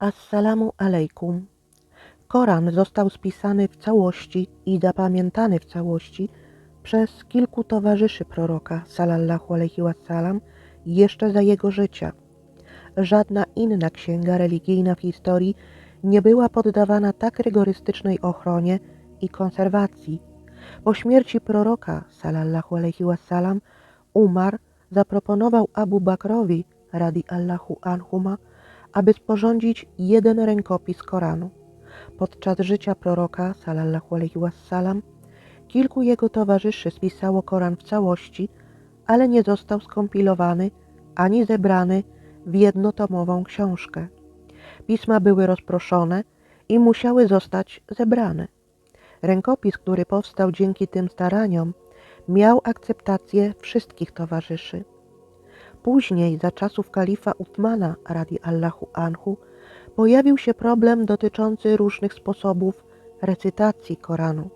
Assalamu alaikum. Koran został spisany w całości i zapamiętany w całości przez kilku towarzyszy proroka sallallahu alaihi wasallam jeszcze za jego życia. Żadna inna księga religijna w historii nie była poddawana tak rygorystycznej ochronie i konserwacji. Po śmierci proroka sallallahu alaihi wasallam Umar zaproponował Abu Bakrowi radi Allahu anhuma aby sporządzić jeden rękopis Koranu. Podczas życia proroka sallallahu alaihi wasallam kilku jego towarzyszy spisało Koran w całości, ale nie został skompilowany ani zebrany w jednotomową książkę. Pisma były rozproszone i musiały zostać zebrane. Rękopis, który powstał dzięki tym staraniom, miał akceptację wszystkich towarzyszy. Później, za czasów kalifa Uthmana radi Allahu anhu, pojawił się problem dotyczący różnych sposobów recytacji Koranu.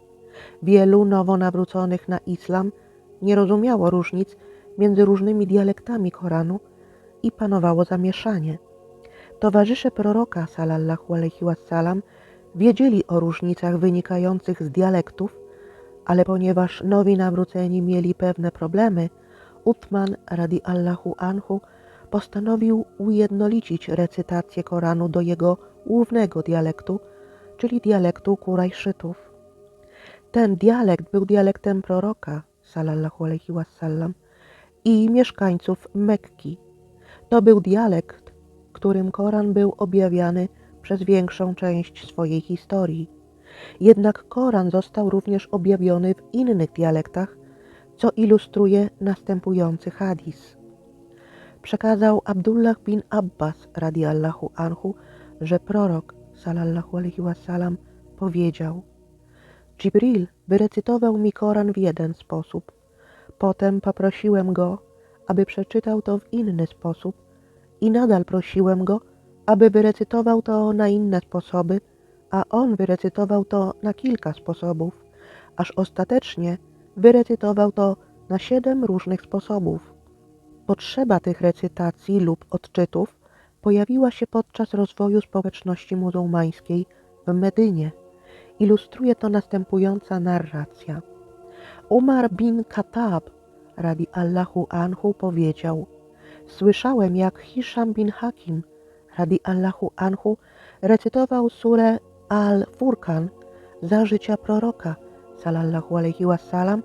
Wielu nowo nawróconych na islam nie rozumiało różnic między różnymi dialektami Koranu i panowało zamieszanie. Towarzysze proroka sallallahu alaihi wasallam wiedzieli o różnicach wynikających z dialektów, ale ponieważ nowi nawróceni mieli pewne problemy, Uthman radi Allahu anhu postanowił ujednolicić recytację Koranu do jego głównego dialektu, czyli dialektu Kurajszytów. Ten dialekt był dialektem proroka sallallahu alaihi wasallam i mieszkańców Mekki. To był dialekt, którym Koran był objawiany przez większą część swojej historii. Jednak Koran został również objawiony w innych dialektach, co ilustruje następujący hadis. Przekazał Abdullah bin Abbas radiallahu anhu, że prorok sallallahu alaihi wasallam powiedział Jibril wyrecytował mi Koran w jeden sposób. Potem poprosiłem go, aby przeczytał to w inny sposób i nadal prosiłem go, aby wyrecytował to na inne sposoby, a on wyrecytował to na kilka sposobów, aż ostatecznie wyrecytował to na siedem różnych sposobów. Potrzeba tych recytacji lub odczytów pojawiła się podczas rozwoju społeczności muzułmańskiej w Medynie. Ilustruje to następująca narracja. Umar bin Khattab radi Allahu anhu powiedział Słyszałem jak Hisham bin Hakim radi Allahu anhu recytował surę Al-Furkan za życia proroka sallallahu alaihi wasallam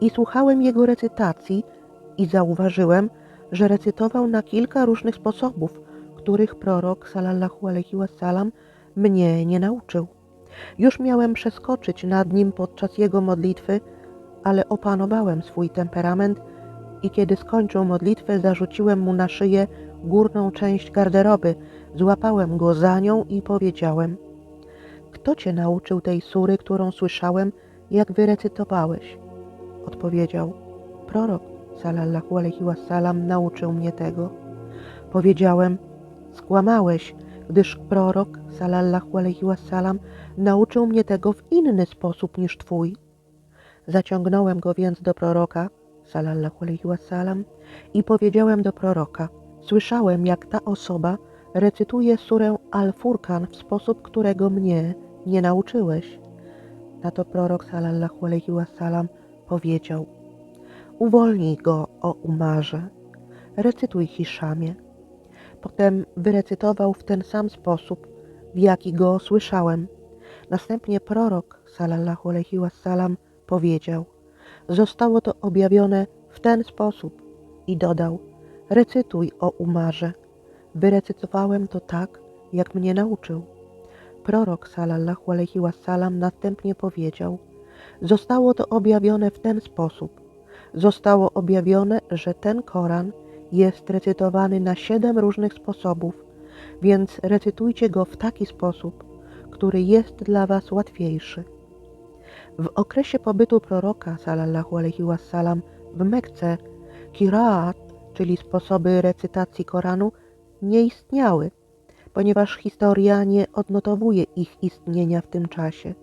i słuchałem jego recytacji i zauważyłem, że recytował na kilka różnych sposobów, których prorok sallallahu alaihi wasallam mnie nie nauczył. Już miałem przeskoczyć nad nim podczas jego modlitwy, ale opanowałem swój temperament i kiedy skończył modlitwę, zarzuciłem mu na szyję górną część garderoby, złapałem go za nią i powiedziałem: Kto cię nauczył tej sury, którą słyszałem, jak wyrecytowałeś? Odpowiedział: Prorok sallallahu alaihi wasallam nauczył mnie tego. Powiedziałem: Skłamałeś, gdyż prorok sallallahu alaihi wasallam nauczył mnie tego w inny sposób niż twój. Zaciągnąłem go więc do proroka sallallahu alaihi wasallam i powiedziałem do proroka: Słyszałem, jak ta osoba recytuje surę Al-Furkan w sposób, którego mnie nie nauczyłeś. Na to prorok sallallahu alaihi wasallam powiedział: Uwolnij go, o Umarze, recytuj Hiszamie. Potem wyrecytował w ten sam sposób, w jaki go słyszałem. Następnie prorok sallallahu alaihi wasallam powiedział: Zostało to objawione w ten sposób i dodał: Recytuj, o Umarze. Wyrecytowałem to tak, jak mnie nauczył. Prorok sallallahu alaihi wasallam następnie powiedział: Zostało to objawione w ten sposób. Zostało objawione, że ten Koran jest recytowany na siedem różnych sposobów, więc recytujcie go w taki sposób, który jest dla was łatwiejszy. W okresie pobytu proroka sallallahu alaihi wasallam w Mekce kiraat, czyli sposoby recytacji Koranu, nie istniały, ponieważ historia nie odnotowuje ich istnienia w tym czasie.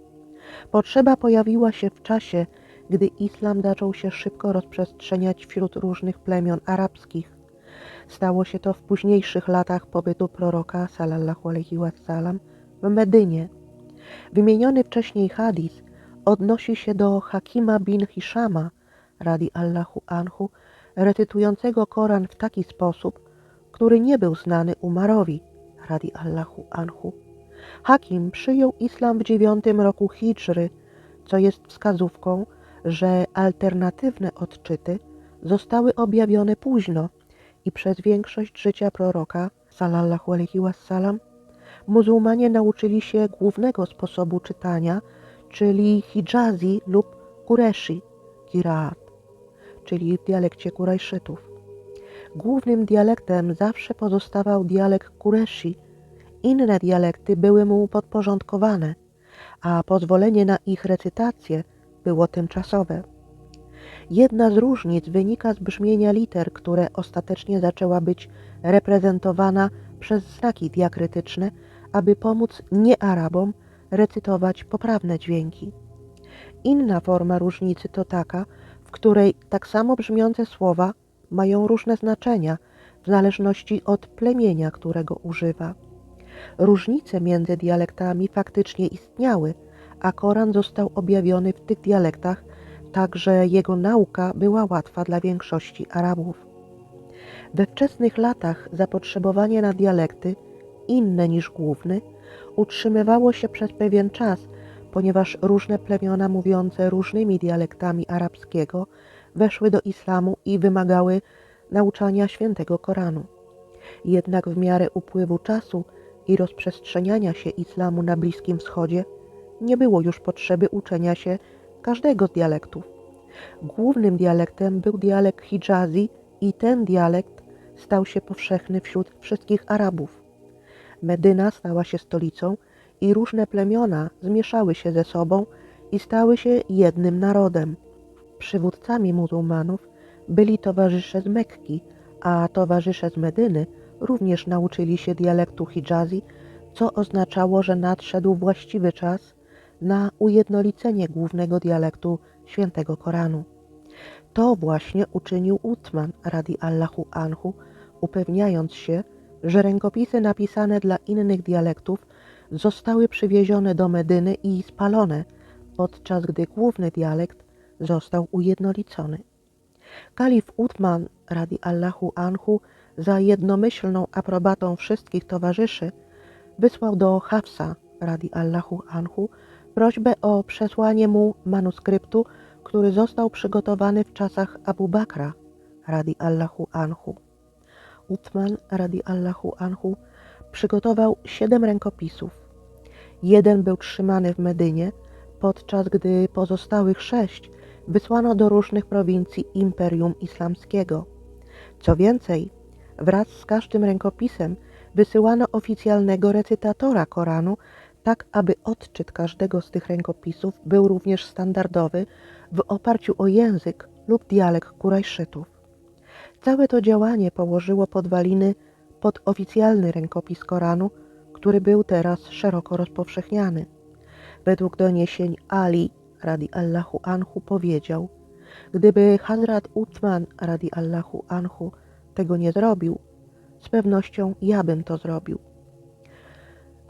Potrzeba pojawiła się w czasie, gdy islam zaczął się szybko rozprzestrzeniać wśród różnych plemion arabskich. Stało się to w późniejszych latach pobytu proroka sallallahu alaihi wasallam w Medynie. Wymieniony wcześniej hadis odnosi się do Hakima bin Hishama radi Allahu anhu, recytującego Koran w taki sposób, który nie był znany Umarowi anhu. Hakim przyjął islam w dziewiątym roku hijry, co jest wskazówką, że alternatywne odczyty zostały objawione późno i przez większość życia proroka sallallahu alaihi wasallam muzułmanie nauczyli się głównego sposobu czytania, czyli hijazi lub kureshi, kiraat, czyli w dialekcie kurajszytów. Głównym dialektem zawsze pozostawał dialekt kureshi. Inne dialekty były mu podporządkowane, a pozwolenie na ich recytację było tymczasowe. Jedna z różnic wynika z brzmienia liter, które ostatecznie zaczęła być reprezentowana przez znaki diakrytyczne, aby pomóc nie-Arabom recytować poprawne dźwięki. Inna forma różnicy to taka, w której tak samo brzmiące słowa mają różne znaczenia w zależności od plemienia, którego używa. Różnice między dialektami faktycznie istniały, a Koran został objawiony w tych dialektach, tak że jego nauka była łatwa dla większości Arabów. We wczesnych latach zapotrzebowanie na dialekty, inne niż główny, utrzymywało się przez pewien czas, ponieważ różne plemiona mówiące różnymi dialektami arabskiego weszły do islamu i wymagały nauczania świętego Koranu. Jednak w miarę upływu czasu i rozprzestrzeniania się islamu na Bliskim Wschodzie nie było już potrzeby uczenia się każdego z dialektów. Głównym dialektem był dialekt hijazi i ten dialekt stał się powszechny wśród wszystkich Arabów. Medyna stała się stolicą i różne plemiona zmieszały się ze sobą i stały się jednym narodem. Przywódcami muzułmanów byli towarzysze z Mekki, a towarzysze z Medyny również nauczyli się dialektu hijazi, co oznaczało, że nadszedł właściwy czas na ujednolicenie głównego dialektu świętego Koranu. To właśnie uczynił Utman radi Allahu anhu, upewniając się, że rękopisy napisane dla innych dialektów zostały przywiezione do Medyny i spalone, podczas gdy główny dialekt został ujednolicony. Kalif Utman radi Allahu anhu za jednomyślną aprobatą wszystkich towarzyszy wysłał do Hafsa radi Allahu anhu prośbę o przesłanie mu manuskryptu, który został przygotowany w czasach Abu Bakra radi Allahu anhu. Utman radi Allahu anhu przygotował siedem rękopisów. Jeden był trzymany w Medynie, podczas gdy pozostałych sześć wysłano do różnych prowincji Imperium Islamskiego. Co więcej, wraz z każdym rękopisem wysyłano oficjalnego recytatora Koranu, tak aby odczyt każdego z tych rękopisów był również standardowy w oparciu o język lub dialekt Kurajszytów. Całe to działanie położyło podwaliny pod oficjalny rękopis Koranu, który był teraz szeroko rozpowszechniany. Według doniesień Ali radi Allahu anhu powiedział, gdyby Hazrat Utman radi Allahu anhu tego nie zrobił, z pewnością ja bym to zrobił.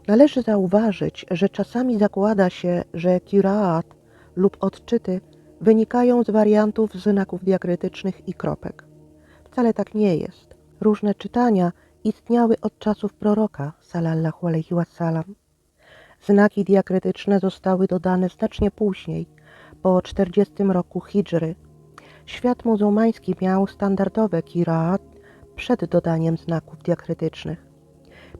Należy zauważyć, że czasami zakłada się, że kiraat lub odczyty wynikają z wariantów znaków diakrytycznych i kropek. Wcale tak nie jest. Różne czytania istniały od czasów proroka, salallahu alaihi wasallam. Znaki diakrytyczne zostały dodane znacznie później, po 40 roku hijry. Świat muzułmański miał standardowe kiraat przed dodaniem znaków diakrytycznych.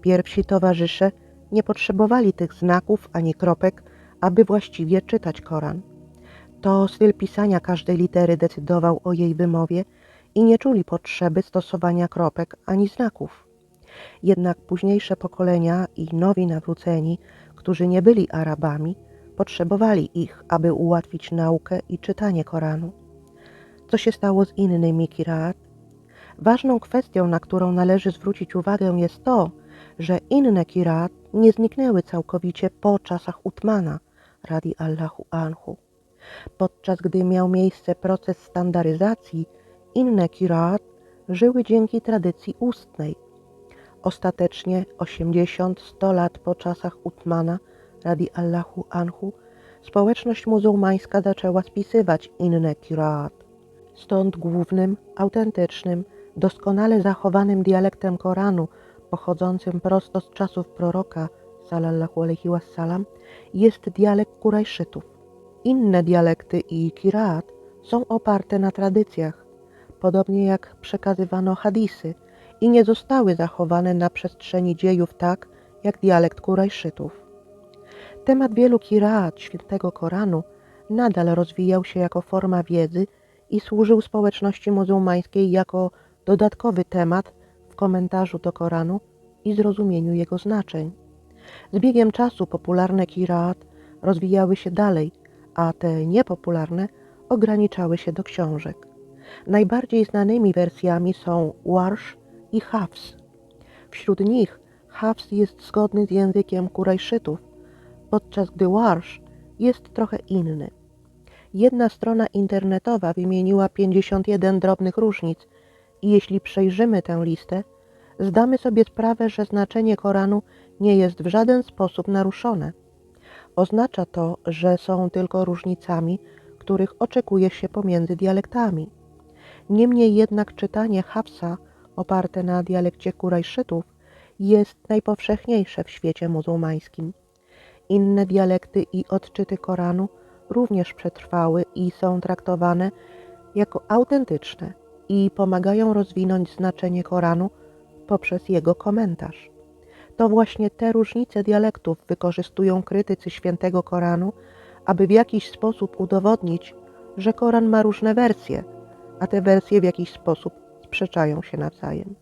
Pierwsi towarzysze nie potrzebowali tych znaków ani kropek, aby właściwie czytać Koran. To styl pisania każdej litery decydował o jej wymowie i nie czuli potrzeby stosowania kropek ani znaków. Jednak późniejsze pokolenia i nowi nawróceni, którzy nie byli Arabami, potrzebowali ich, aby ułatwić naukę i czytanie Koranu. Co się stało z innymi kiraat? Ważną kwestią, na którą należy zwrócić uwagę, jest to, że inne kiraat nie zniknęły całkowicie po czasach Utmana, radi Allahu anhu. Podczas gdy miał miejsce proces standaryzacji, inne kiraat żyły dzięki tradycji ustnej. Ostatecznie 80-100 lat po czasach Utmana, radi Allahu Anhu, społeczność muzułmańska zaczęła spisywać inne kiraat. Stąd głównym, autentycznym, doskonale zachowanym dialektem Koranu, pochodzącym prosto z czasów proroka, sallallahu alaihi wassalam, jest dialekt Kurajszytów. Inne dialekty i kiraat są oparte na tradycjach, podobnie jak przekazywano hadisy i nie zostały zachowane na przestrzeni dziejów tak, jak dialekt Kurajszytów. Temat wielu kiraat świętego Koranu nadal rozwijał się jako forma wiedzy i służył społeczności muzułmańskiej jako dodatkowy temat w komentarzu do Koranu i zrozumieniu jego znaczeń. Z biegiem czasu popularne kiraat rozwijały się dalej, a te niepopularne ograniczały się do książek. Najbardziej znanymi wersjami są Warsh i Hafs. Wśród nich Hafs jest zgodny z językiem Kurajszytów, podczas gdy Warsh jest trochę inny. Jedna strona internetowa wymieniła 51 drobnych różnic i jeśli przejrzymy tę listę, zdamy sobie sprawę, że znaczenie Koranu nie jest w żaden sposób naruszone. Oznacza to, że są tylko różnicami, których oczekuje się pomiędzy dialektami. Niemniej jednak czytanie Hafsa oparte na dialekcie Kurajszytów jest najpowszechniejsze w świecie muzułmańskim. Inne dialekty i odczyty Koranu również przetrwały i są traktowane jako autentyczne i pomagają rozwinąć znaczenie Koranu poprzez jego komentarz. To właśnie te różnice dialektów wykorzystują krytycy świętego Koranu, aby w jakiś sposób udowodnić, że Koran ma różne wersje, a te wersje w jakiś sposób sprzeczają się nawzajem.